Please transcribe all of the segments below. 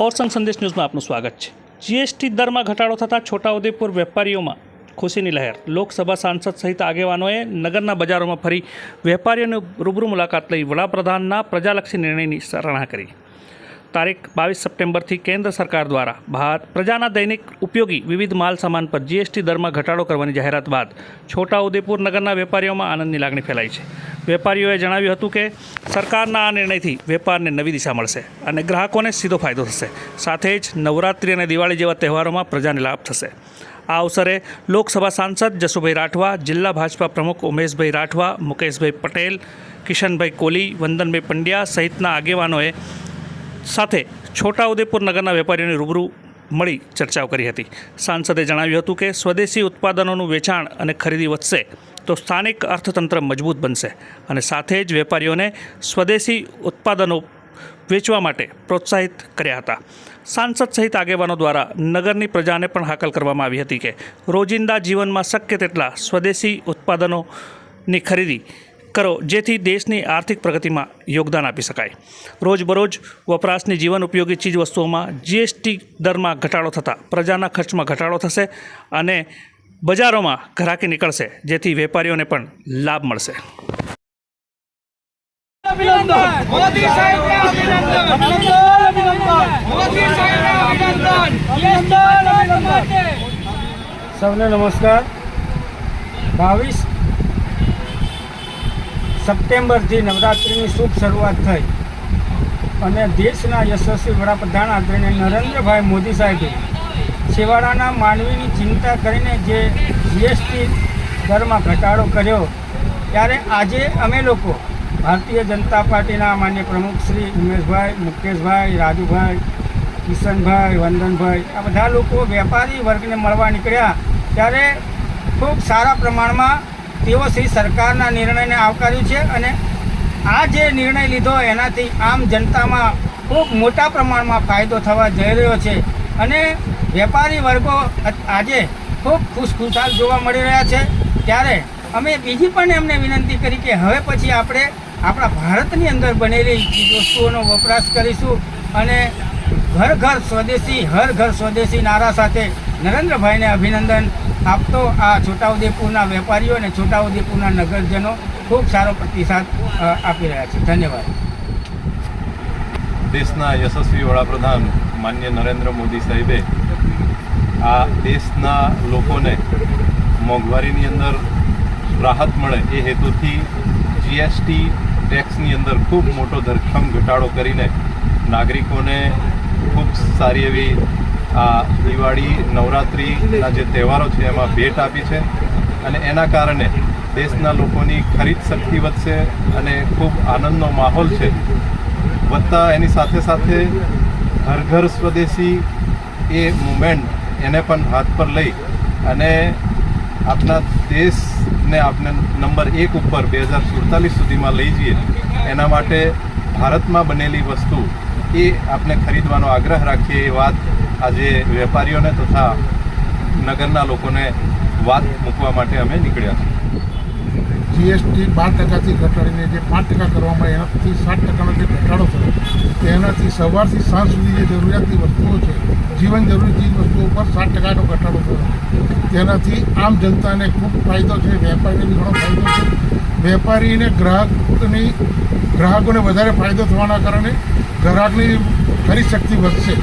ઓરસંગ સંદેશ ન્યૂઝમાં આપનું સ્વાગત છે. જીએસટી દરમાં ઘટાડો થતાં છોટાઉદેપુર વેપારીઓમાં ખુશીની લહેર. લોકસભા સાંસદ સહિત આગેવાનોએ નગરના બજારોમાં ફરી વેપારીઓની રૂબરૂ મુલાકાત લઈ વડાપ્રધાનના પ્રજાલક્ષી નિર્ણયની સરાહના કરી. તારીખ બાવીસ સપ્ટેમ્બરથી કેન્દ્ર સરકાર દ્વારા બહાર પ્રજાના દૈનિક ઉપયોગી વિવિધ માલ સામાન પર જીએસટી દરમાં ઘટાડો કરવાની જાહેરાત બાદ છોટાઉદેપુર નગરના વેપારીઓમાં આનંદની લાગણી ફેલાઈ છે. વેપારીઓએ જણાવ્યું હતું કે સરકારના આ નિર્ણયથી વેપારને નવી દિશા મળશે અને ગ્રાહકોને સીધો ફાયદો થશે. સાથે જ નવરાત્રિ અને દિવાળી જેવા તહેવારોમાં પ્રજાને લાભ થશે. આ અવસરે લોકસભા સાંસદ જસુભાઈ રાઠવા, જિલ્લા ભાજપા પ્રમુખ ઉમેશભાઈ રાઠવા, મુકેશભાઈ પટેલ, કિશનભાઈ કોલી, વંદનભાઈ પંડ્યા સહિતના આગેવાનોએ સાથે છોટાઉદેપુર નગરના વેપારીઓને રૂબરૂ મળી ચર્ચાઓ કરી હતી. સાંસદે જણાવ્યું હતું કે સ્વદેશી ઉત્પાદનોનું વેચાણ અને ખરીદી વધશે તો સ્થાનિક અર્થતંત્ર મજબૂત બનશે અને સાથે જ વેપારીઓને સ્વદેશી ઉત્પાદનો વેચવા માટે પ્રોત્સાહિત કર્યા હતા. સાંસદ સહિત આગેવાનો દ્વારા નગરની પ્રજાને પણ હાકલ કરવામાં આવી હતી કે રોજિંદા જીવનમાં શક્ય તેટલા સ્વદેશી ઉત્પાદનોની ખરીદી કરો જેથી દેશની આર્થિક પ્રગતિમાં યોગદાન આપી શકાય. રોજબરોજ વપરાશની જીવન ઉપયોગી ચીજ વસ્તુઓમાં જીએસટી દરમાં ઘટાડો થતાં પ્રજાના ખર્ચમાં ઘટાડો થશે અને બજારોમાં ઘરાકી નીકળશે જેથી વેપારીઓને પણ લાભ મળશે. સૌને નમસ્કાર. બાવીસ સપ્ટેમ્બરથી નવરાત્રિની શુભ શરૂઆત થઈ. અને દેશના યશસ્વી વડાપ્રધાન આદરણીય નરેન્દ્રભાઈ મોદી સાહેબે છેવાડાના માનવીની ચિંતા કરીને જે જીએસટી દરમાં ઘટાડો કર્યો, ત્યારે આજે અમે લોકો ભારતીય જનતા પાર્ટીના માન્ય પ્રમુખ શ્રી ઉમેશભાઈ, મુકેશભાઈ, રાજુભાઈ, કિશનભાઈ, વંદનભાઈ, આ બધા લોકો વેપારી વર્ગને મળવા નીકળ્યા, ત્યારે ખૂબ સારા પ્રમાણમાં તેઓ શ્રી સરકારના નિર્ણયને આવકાર્યું છે અને આ જે નિર્ણય લીધો એનાથી આમ જનતામાં ખૂબ મોટા પ્રમાણમાં ફાયદો થવા જઈ રહ્યો છે અને વેપારી વર્ગો આજે ખૂબ ખુશખુશાલ જોવા મળી રહ્યા છે. ત્યારે અમે બીજી પણ એમને વિનંતી કરી કે હવે પછી આપણે આપણા ભારતની અંદર બનેલી ચીજ વસ્તુઓનો વપરાશ કરીશું અને ઘર ઘર સ્વદેશી, હર ઘર સ્વદેશી નારા સાથે નરેન્દ્રભાઈને અભિનંદન આપતો આ છોટાઉદેપુરના વેપારીઓ અને છોટાઉદેપુરના નગરજનો ખૂબ સારો પ્રતિસાદ આપી રહ્યા છે. ધન્યવાદ. દેશના યશસ્વી વડાપ્રધાન માન્ય નરેન્દ્ર મોદી સાહેબે આ દેશના લોકોને મોંઘવારીની અંદર રાહત મળે એ હેતુથી જીએસટી ટેક્સની અંદર ખૂબ મોટો ધરખમ ઘટાડો કરીને નાગરિકોને ખૂબ સારી એવી આ દિવાળી, નવરાત્રિના જે તહેવારો છે, એમાં ભેટ આપી છે. અને એના કારણે દેશના લોકોની ખરીદ શક્તિ વધશે અને ખૂબ આનંદનો માહોલ છે. વધતા એની સાથે સાથે ઘર ઘર સ્વદેશી એ મુમેન્ટ એને પણ હાથ પર લઈ અને આપણા દેશને આપણે નંબર એક ઉપર બે હજાર સુડતાલીસ સુધીમાં લઈ જઈએ. એના માટે ભારતમાં બનેલી વસ્તુ એ આપણે ખરીદવાનો આગ્રહ રાખીએ એ વાત આજે વેપારીઓને તથા નગરના લોકોને વાત મૂકવા માટે અમે નીકળ્યા છીએ. જીએસટી બાર ટકાથી ઘટાડીને જે પાંચ ટકા કરવામાં એનાથી સાત ટકાનો જે ઘટાડો થયો તેનાથી સવારથી સાંજ સુધી જે જરૂરિયાતની વસ્તુઓ છે, જીવન જરૂરી ચીજ વસ્તુઓ પર સાત ટકાનો ઘટાડો થયો. તેનાથી આમ જનતાને ખૂબ ફાયદો છે, વેપારીને ઘણો ફાયદો છે. વેપારીને ગ્રાહકની, ગ્રાહકોને વધારે ફાયદો થવાના કારણે ગ્રાહકની ખરીદ શક્તિ વધશે.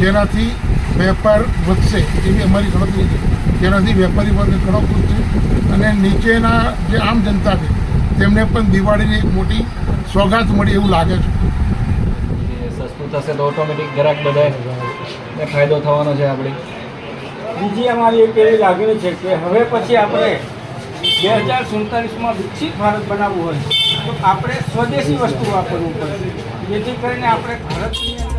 જેનાથી વેપાર વધશે એવી અમારી ગણતરી છે. જેનાથી વેપારી વર્ગ ઘણો ખુશ છે. અને નીચેના જે આમ જનતા છે તેમને પણ દિવાળીની એક મોટી સોગાત મળી એવું લાગે છે. સસ્તું થશે તો ઓટોમેટિક જરાક બધાને ફાયદો થવાનો છે આપણે. બીજી અમારી એક એવી લાગણી છે કે હવે પછી આપણે બે હજાર સુડતાલીસમાં વિકસિત ભારત બનાવવું હોય તો આપણે સ્વદેશી વસ્તુ વાપરવું પડશે. જેથી કરીને આપણે ભારતની